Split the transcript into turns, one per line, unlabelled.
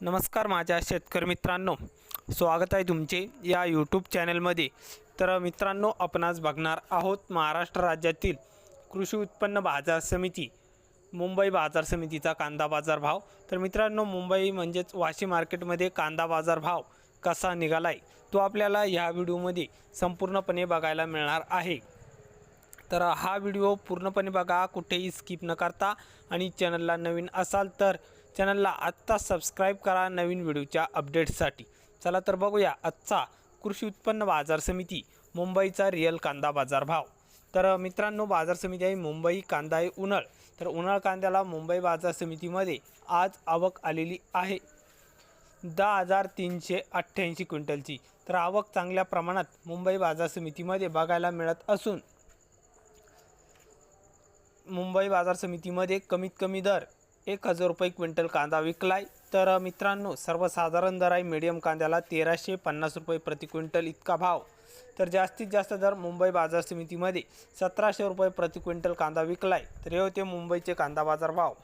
नमस्कार माझ्या शेतकरी मित्रांनो. स्वागत आहे तुमचे या यूट्यूब चॅनलमध्ये तर मित्रांनो आपण आज बघणार आहोत महाराष्ट्र राज्यातील कृषी उत्पन्न बाजार समिती मुंबई बाजार समितीचा कांदा बाजार भाव. तर मित्रांनो मुंबई म्हणजेच वाशी मार्केटमध्ये कांदा बाजार भाव कसा निघाला आहे तो आपल्याला ह्या व्हिडिओमध्ये संपूर्णपणे बघायला मिळणार आहे. तर हा व्हिडिओ पूर्णपणे बघा कुठेही स्किप न करता. आणि चॅनलला नवीन असाल तर चॅनलला आत्ता सबस्क्राईब करा नवीन व्हिडिओच्या अपडेट्ससाठी चला तर बघूया आजचा कृषी उत्पन्न बाजार समिती मुंबईचा रिअल कांदा बाजार भाव. तर मित्रांनो बाजार समिती आहे मुंबई कांदा आहे उन्हाळ. तर उन्हाळ कांद्याला मुंबई बाजार समितीमध्ये आज आवक आलेली आहे. दहा हजार तीनशे अठ्ठ्याऐंशी क्विंटलची. तर आवक चांगल्या प्रमाणात मुंबई बाजार समितीमध्ये बघायला मिळत असून मुंबई बाजार समितीमध्ये कमीत कमी दर एक हजार रुपये क्विंटल कांदा विकलाय. तर मित्रांनो सर्वसाधारण दर आहे मिडियम कांद्याला तेराशे पन्नास रुपये प्रति क्विंटल इतका भाव. तर जास्तीत जास्त दर मुंबई बाजार समितीमध्ये सतराशे रुपये प्रति क्विंटल कांदा विकलाय. तर हे होते मुंबईचे कांदा बाजार भाव.